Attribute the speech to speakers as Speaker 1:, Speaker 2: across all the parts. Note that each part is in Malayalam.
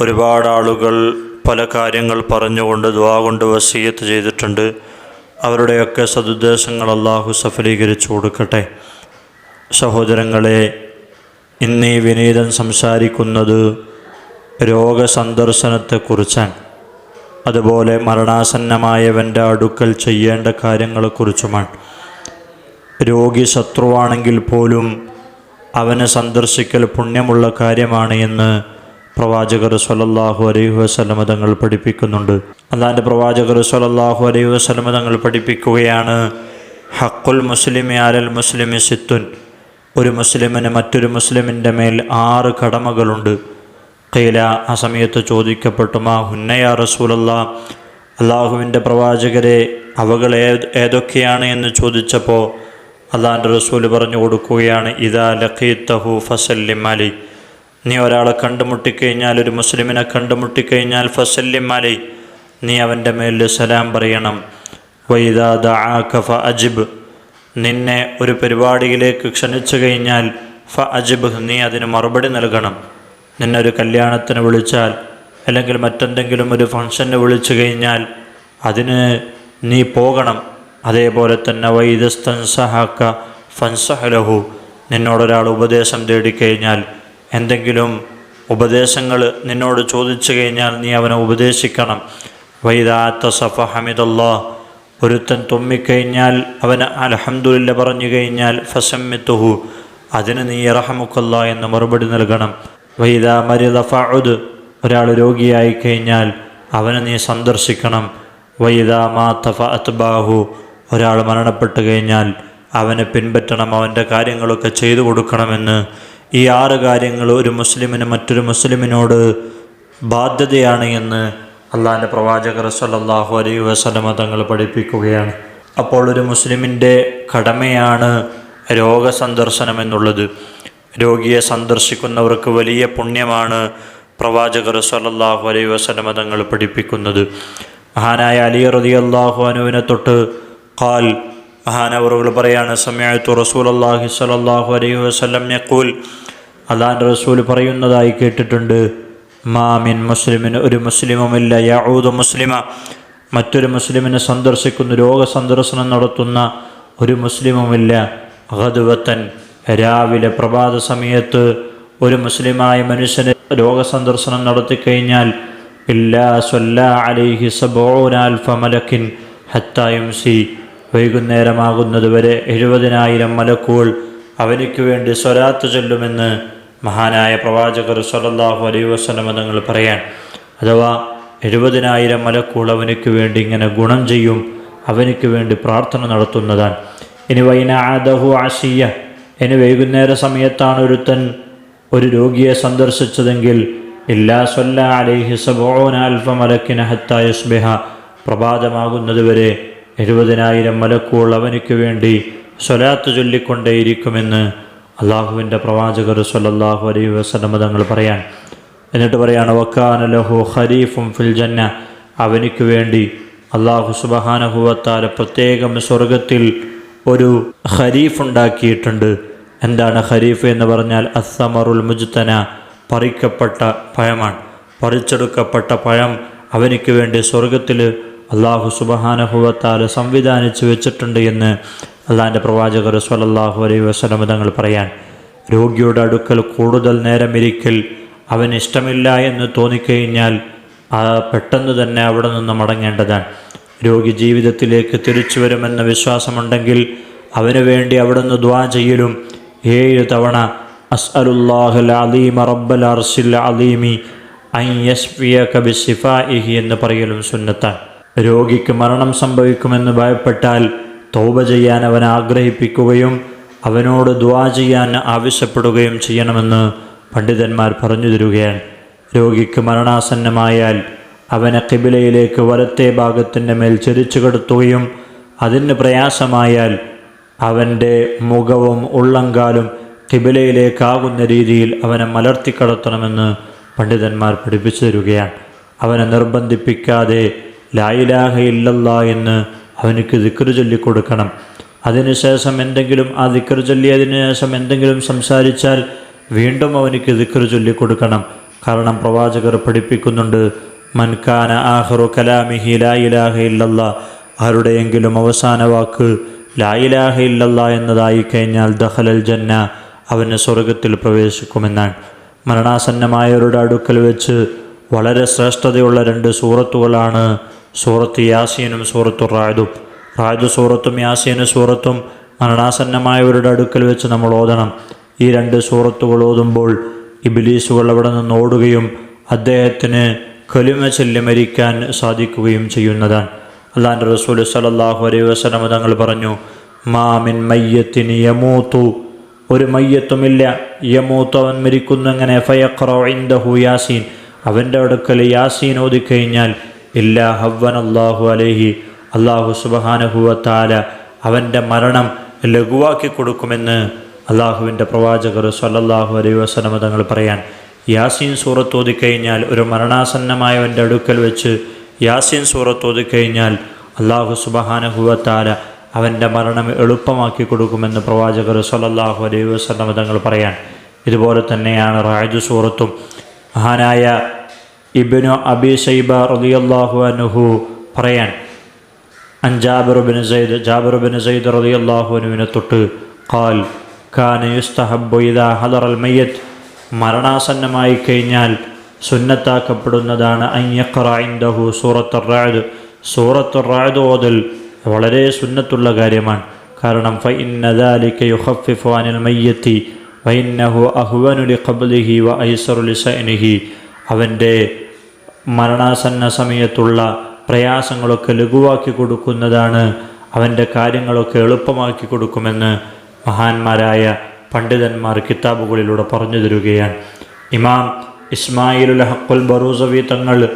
Speaker 1: ഒരുപാട് ആളുകൾ പല കാര്യങ്ങൾ പറഞ്ഞുകൊണ്ട് ദ്വാ കൊണ്ട് വസീയത്ത് ചെയ്തിട്ടുണ്ട്. അവരുടെയൊക്കെ സതുദ്ദേശങ്ങൾ അള്ളാഹു സഫലീകരിച്ചു കൊടുക്കട്ടെ. സഹോദരങ്ങളെ ഇന്ന് വിനീതൻ സംസാരിക്കുന്നത് രോഗസന്ദർശനത്തെക്കുറിച്ചാണ്. അതുപോലെ മരണാസന്നമായവന്റെ അടുക്കൽ ചെയ്യേണ്ട കാര്യങ്ങളെക്കുറിച്ചുമാണ്. രോഗി ശത്രുവാണെങ്കിൽ പോലും അവനെ സന്ദർശിക്കൽ പുണ്യമുള്ള കാര്യമാണ് എന്ന് പ്രവാചകർ സ്വലല്ലാഹു അലൈഹി വസ്ലമ തങ്ങൾ പഠിപ്പിക്കുന്നുണ്ട്. അല്ലാന്റെ പ്രവാചകർ സ്വലല്ലാഹു അലൈഹി വസ്ലമ തങ്ങൾ പഠിപ്പിക്കുകയാണ് ഹക്കുൽ മുസ്ലിമി ആരൽ മുസ്ലിമി സിത്തുൻ. ഒരു മുസ്ലിമിന് മറ്റൊരു മുസ്ലിമിന്റെ മേൽ ആറ് കടമകളുണ്ട്. കൈല ആ സമയത്ത് ചോദിക്കപ്പെട്ടു മാ ഹുന്നയാ റസൂലല്ല? അള്ളാഹുവിന്റെ പ്രവാചകരെ അവകൾ ഏത് ഏതൊക്കെയാണ്? എന്ന് ചോദിച്ചപ്പോൾ അള്ളാഹന്റെ റസൂൽ പറഞ്ഞു കൊടുക്കുകയാണ് ഇതാ ലഖീത്തഹു ഫസല്ലിം അലി. നീ ഒരാളെ കണ്ടുമുട്ടിക്കഴിഞ്ഞാൽ ഒരു മുസ്ലിമിനെ കണ്ടുമുട്ടിക്കഴിഞ്ഞാൽ ഫസല്ലിം അലി നീ അവന്റെ മേലിൽ സലാം പറയണം. വൈദാ ഫ അജിബ് നിന്നെ ഒരു പരിപാടിയിലേക്ക് ക്ഷണിച്ചു കഴിഞ്ഞാൽ ഫ അജിബ് നീ അതിന് മറുപടി നൽകണം. നിന്നെ ഒരു കല്യാണത്തിന് വിളിച്ചാൽ അല്ലെങ്കിൽ മറ്റെന്തെങ്കിലും ഒരു ഫംഗ്ഷന് വിളിച്ചു കഴിഞ്ഞാൽ അതിന് നീ പോകണം. അതേപോലെ തന്നെ വൈദസ്തൻ സഹാക്ക ഫൻസഹലഹു നിന്നോടൊരാൾ ഉപദേശം തേടിക്കഴിഞ്ഞാൽ എന്തെങ്കിലും ഉപദേശങ്ങൾ നിന്നോട് ചോദിച്ചു കഴിഞ്ഞാൽ നീ അവനെ ഉപദേശിക്കണം. വൈദാത്ത സഫ ഹമിദല്ലാ. ഒരുത്തൻ തുമ്മിക്കഴിഞ്ഞാൽ അവന് അലഹമുല്ല പറഞ്ഞു കഴിഞ്ഞാൽ ഫസമ്മിത്തുഹു. അതിന് നീ ഇറഹമുക്കല്ല എന്ന് മറുപടി നൽകണം. വൈദ മരിദ ഫഉദ് ഒരാൾ രോഗിയായി കഴിഞ്ഞാൽ അവനെ നീ സന്ദർശിക്കണം. വൈദ തഫ ഫഅത്ബാഹു ഒരാൾ മരണപ്പെട്ടു കഴിഞ്ഞാൽ അവനെ പിൻപറ്റണം അവന്റെ കാര്യങ്ങളൊക്കെ ചെയ്തു കൊടുക്കണമെന്ന്. ഈ ആറ് കാര്യങ്ങൾ ഒരു മുസ്ലിമിന് മറ്റൊരു മുസ്ലിമിനോട് ബാധ്യതയാണ് എന്ന് അള്ളാഹിന്റെ പ്രവാചകർ സല്ലാഹു അലൈ വസല്ലമ തങ്ങൾ പഠിപ്പിക്കുകയാണ്. അപ്പോൾ ഒരു മുസ്ലിമിന്റെ കടമയാണ് രോഗസന്ദർശനം എന്നുള്ളത്. രോഗിയെ സന്ദർശിക്കുന്നവർക്ക് വലിയ പുണ്യമാണ് പ്രവാചകർ സല്ലാഹു അലൈ വസല്ലമ തങ്ങൾ പഠിപ്പിക്കുന്നത്. മഹാനായ അലി റതി അള്ളാഹു അനുവിനെ തൊട്ട് ഖാൽ മഹാനവറുകൾ പറയാണ് സമയത്തു റസൂൽ അള്ളാഹി സലാഹു അലൈഹി വസ്ലം യക്കൂൽ അള്ളാന്റെ റസൂൽ പറയുന്നതായി കേട്ടിട്ടുണ്ട് മാമിൻ മുസ്ലിമിന് ഒരു മുസ്ലിമുമില്ല യാവൂദ് മുസ്ലിമ. മറ്റൊരു മുസ്ലിമിനെ സന്ദർശിക്കുന്ന രോഗസന്ദർശനം നടത്തുന്ന ഒരു മുസ്ലിമുമില്ല ഹദുവത്തൻ രാവിലെ പ്രഭാത സമയത്ത് ഒരു മുസ്ലിമായ മനുഷ്യന് രോഗസന്ദർശനം നടത്തിക്കഴിഞ്ഞാൽ ഇല്ലാ സൊല്ലാ അലിഹി സബോനാൽഫ മലക്കിൻ ഹത്തായുംസി വൈകുന്നേരമാകുന്നത് വരെ എഴുപതിനായിരം മലക്കുകൾ അവനിക്ക് വേണ്ടി സ്വരാത്ത് ചൊല്ലുമെന്ന് മഹാനായ പ്രവാചകർ സല്ലല്ലാഹു അലൈ വസല്ലമ തങ്ങൾ പറയാൻ അഥവാ എഴുപതിനായിരം മലക്കുകൾ അവനിക്ക് വേണ്ടി ഇങ്ങനെ ഗുണം ചെയ്യും അവനിക്ക് വേണ്ടി പ്രാർത്ഥന നടത്തുന്നതാണ് ഇനി വൈന ആദഹു ആശിയ ഇനി വൈകുന്നേര സമയത്താണ് ഒരുത്തൻ ഒരു രോഗിയെ സന്ദർശിച്ചതെങ്കിൽ ഇല്ലാ സൊല്ല അലൈഹി സബോന അൽഫ മലക്കിന ഹത്തായുസ്ബിഹ പ്രഭാതമാകുന്നതുവരെ എഴുപതിനായിരം മലക്കുകൾ അവനിക്ക് വേണ്ടി സ്വലാത്ത് ചൊല്ലിക്കൊണ്ടേയിരിക്കുമെന്ന് അള്ളാഹുവിന്റെ പ്രവാചകർ സല്ലല്ലാഹു അലൈഹി വസല്ലമ തങ്ങൾ പറയാൻ. എന്നിട്ട് പറയാണ് വക്കാന ലഹു ഖരീഫും ഫിൽ ജന്ന അവനിക്ക് വേണ്ടി അള്ളാഹു സുബഹാനഹുവത്താല പ്രത്യേകം സ്വർഗത്തിൽ ഒരു ഖരീഫ് ഉണ്ടാക്കിയിട്ടുണ്ട്. എന്താണ് ഖരീഫ് എന്ന് പറഞ്ഞാൽ അസമറുൽ മുജ്തന പറിക്കപ്പെട്ട പഴമാണ്. പറിച്ചെടുക്കപ്പെട്ട പഴം അവനിക്ക് വേണ്ടി സ്വർഗത്തിൽ അള്ളാഹു സുബഹാനഹുവത്താൽ സംവിധാനിച്ചു വെച്ചിട്ടുണ്ട് എന്ന് അള്ളാഹിന്റെ പ്രവാചകർ സ്വലല്ലാഹു അലൈ വസ്ലമ തങ്ങൾ പറയാൻ രോഗിയുടെ അടുക്കൽ കൂടുതൽ നേരം ഇരിക്കൽ അവന് ഇഷ്ടമില്ല എന്ന് തോന്നിക്കഴിഞ്ഞാൽ പെട്ടെന്ന് തന്നെ അവിടെ നിന്ന് മടങ്ങേണ്ടതാണ്. രോഗി ജീവിതത്തിലേക്ക് തിരിച്ചു വരുമെന്ന വിശ്വാസമുണ്ടെങ്കിൽ അവന് വേണ്ടി അവിടെ നിന്ന് ദ്വാ ചെയ്യലും. ഏഴ് തവണ അസ്അലുല്ലാഹുൽ അലീമ റബ്ബൽ അർസിൽ അലീമി ഐ ബിസിഫാഇഹി എന്ന് പറയലും സുന്നത്താണ്. രോഗിക്ക് മരണം സംഭവിക്കുമെന്ന് ഭയപ്പെട്ടാൽ തൗബ ചെയ്യാൻ അവൻ ആഗ്രഹിപ്പിക്കുകയും അവനോട് ദ്വാ ചെയ്യാൻ ആവശ്യപ്പെടുകയും ചെയ്യണമെന്ന് പണ്ഡിതന്മാർ പറഞ്ഞു തരികയാണ് രോഗിക്ക് മരണാസന്നമായാൽ അവനെ കിബിലയിലേക്ക് വലത്തെ ഭാഗത്തിന്റെ മേൽ ചരിച്ചു കെടുത്തുകയും അതിന് പ്രയാസമായാൽ അവന്റെ മുഖവും ഉള്ളങ്കാലും കിബിലയിലേക്കാകുന്ന രീതിയിൽ അവനെ മലർത്തിക്കടത്തണമെന്ന് പണ്ഡിതന്മാർ പഠിപ്പിച്ചു തരികയാണ്. അവനെ നിർബന്ധിപ്പിക്കാതെ ലായിലാഹ ഇല്ലല്ല എന്ന് അവനിക്ക് ദിക്കറ് ചൊല്ലിക്കൊടുക്കണം. അതിനുശേഷം എന്തെങ്കിലും ആ ദിക്കറ് ചൊല്ലിയതിനു ശേഷം എന്തെങ്കിലും സംസാരിച്ചാൽ വീണ്ടും അവനിക്ക് ദിക്കറ് ചൊല്ലിക്കൊടുക്കണം. കാരണം പ്രവാചകർ പഠിപ്പിക്കുന്നുണ്ട് മൻകാന ആഹ്റു കലാമിഹി ലായിലാഹ ഇല്ലല്ല ആരുടെയെങ്കിലും അവസാന വാക്ക് ലായിലാഹ ഇല്ലല്ല എന്നതായി കഴിഞ്ഞാൽ ദഹലൽ ജന്ന അവന് സ്വർഗത്തിൽ പ്രവേശിക്കുമെന്നാണ്. മരണാസന്നമായവരുടെ അടുക്കൽ വെച്ച് വളരെ ശ്രേഷ്ഠതയുള്ള രണ്ട് സൂറത്തുകളാണ് സൂറത്ത് യാസീനും സൂറത്തു റായതും റായതു സൂറത്തും യാസീനും സൂറത്തും മരണാസന്നമായവരുടെ അടുക്കൽ വെച്ച് നമ്മൾ ഓതണം. ഈ രണ്ട് സൂറത്തുകൾ ഓതുമ്പോൾ ഇബിലീസുകൾ അവിടെ നിന്ന് ഓടുകയും അദ്ദേഹത്തിന് കലിമ ചൊല്ലി മരിക്കാൻ സാധിക്കുകയും ചെയ്യുന്നതാണ്. അള്ളാന്റെ റസൂൽ സലല്ലാഹു അലൈഹി വസ്ലമ തങ്ങൾ പറഞ്ഞു മാമിൻ മയ്യത്തിന് യമൂത്തു. ഒരു മയ്യത്തുമില്ല. യമൂത്തു അവൻ മരിക്കുന്നു എങ്ങനെ? ഫയഖറോ ഇൻദഹു യാസീൻ. അവന്റെ അടുക്കൽ യാസീൻ ഓതിക്കഴിഞ്ഞാൽ ഇല്ലാ ഹവ്വൻ അള്ളാഹു അലേഹി അള്ളാഹു സുബഹാനഹുവത്താല അവന്റെ മരണം ലഘുവാക്കി കൊടുക്കുമെന്ന് അള്ളാഹുവിന്റെ പ്രവാചകർ സല്ലല്ലാഹു അലൈഹി വസ്ലമ തങ്ങൾ പറയാൻ യാസീൻ സൂറത്ത് ഓതിക്കഴിഞ്ഞാൽ ഒരു മരണാസന്നമായവന്റെ അടുക്കൽ വെച്ച് യാസീൻ സൂറത്ത് ഓതിക്കഴിഞ്ഞാൽ അള്ളാഹു സുബഹാനഹുവത്താല അവന്റെ മരണം എളുപ്പമാക്കി കൊടുക്കുമെന്ന് പ്രവാചകർ സല്ലല്ലാഹു അലൈഹി വസ്ലമ തങ്ങൾ പറയാൻ. ഇതുപോലെ തന്നെയാണ് റായജു സൂറത്തും മഹാനായ ഇബിനു അബി സൈബ റളിയല്ലാഹു അനുഹു പറയാൻ അൻ സൈദ് ജാബിർ ബിൻ സൈദ് റളിയല്ലാഹു അനുവിനെ തൊട്ട് കാൽ കാന ഇദാ ഹദറൽ മയ്യത്ത് മരണാസന്നമായി കഴിഞ്ഞാൽ സുന്നത്താക്കപ്പെടുന്നതാണ് റഅദ് സൂറത്തുർ റഅദ് ഓതൽ വളരെ സുന്നത്തുള്ള കാര്യമാണ്. കാരണം ഫഇന്ന ദാലിക യുഖഫിഫു അനിൽ മയ്യത്തി വഇന്നഹു അഹ്വനു കബലിഹി വ ഐസറുലി സൈനിഹി അവന്റെ മരണാസന്ന സമയത്തുള്ള പ്രയാസങ്ങളൊക്കെ ലഘുവാക്കി കൊടുക്കുന്നതാണ് അവന്റെ കാര്യങ്ങളൊക്കെ എളുപ്പമാക്കി കൊടുക്കുമെന്ന് മഹാന്മാരായ പണ്ഡിതന്മാർ കിതാബുകളിലൂടെ പറഞ്ഞു തരികയാണ്. ഇമാം ഇസ്മായിലുൽ ഹക്കുൽ ബറൂസവി തങ്ങൾ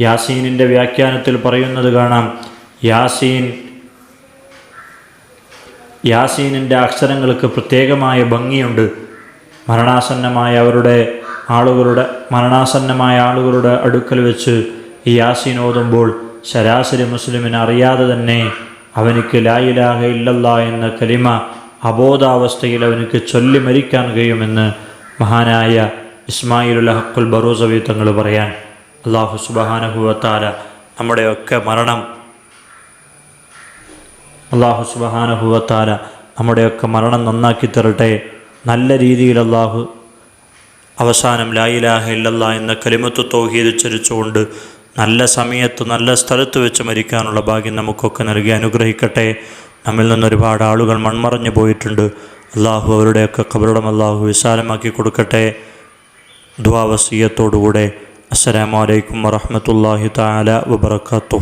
Speaker 1: യാസീനിന്റെ വ്യാഖ്യാനത്തിൽ പറയുന്നത് കാണാം യാസീൻ യാസീനിന്റെ അക്ഷരങ്ങൾക്ക് പ്രത്യേകമായ ഭംഗിയുണ്ട്. മരണാസന്നമായ അവരുടെ ആളുകളുടെ മരണാസന്നമായ ആളുകളുടെ അടുക്കൽ വെച്ച് ഈ യാസീൻ ഓതുമ്പോൾ ശരാശരി മുസ്ലിമിന് അറിയാതെ തന്നെ അവനിക്ക് ലായിലാഹ ഇല്ലല്ല എന്ന കലിമ അബോധാവസ്ഥയിൽ അവനിക്ക് ചൊല്ലി മരിക്കാൻ കഴിയുമെന്ന് മഹാനായ ഇസ്മായിലുൽ ഹക്കുൽ ബറൂസവി തങ്ങൾ പറയാൻ അള്ളാഹു സുബഹാനഹുവത്താല നമ്മുടെയൊക്കെ മരണം അള്ളാഹു സുബഹാനഹുവത്താല നമ്മുടെയൊക്കെ മരണം നന്നാക്കി തരട്ടെ. നല്ല രീതിയിൽ അള്ളാഹു അവസാനം ലായിലാഹ ഇല്ലല്ല എന്ന കലിമത്ത് തൗഹീദ് ചരിച്ചുകൊണ്ട് നല്ല സമയത്ത് നല്ല സ്ഥലത്ത് വെച്ച് മരിക്കാനുള്ള ഭാഗ്യം നമുക്കൊക്കെ നൽകി അനുഗ്രഹിക്കട്ടെ. നമ്മിൽ നിന്ന് ഒരുപാട് ആളുകൾ മൺമറഞ്ഞു പോയിട്ടുണ്ട്. അള്ളാഹു അവരുടെയൊക്കെ കബറിടം അള്ളാഹു വിശാലമാക്കി കൊടുക്കട്ടെ. ദ്വാവസീയത്തോടുകൂടെ അസ്സലാമലൈക്കും വറഹമത്തല്ലാഹി താല വബർക്കാത്തു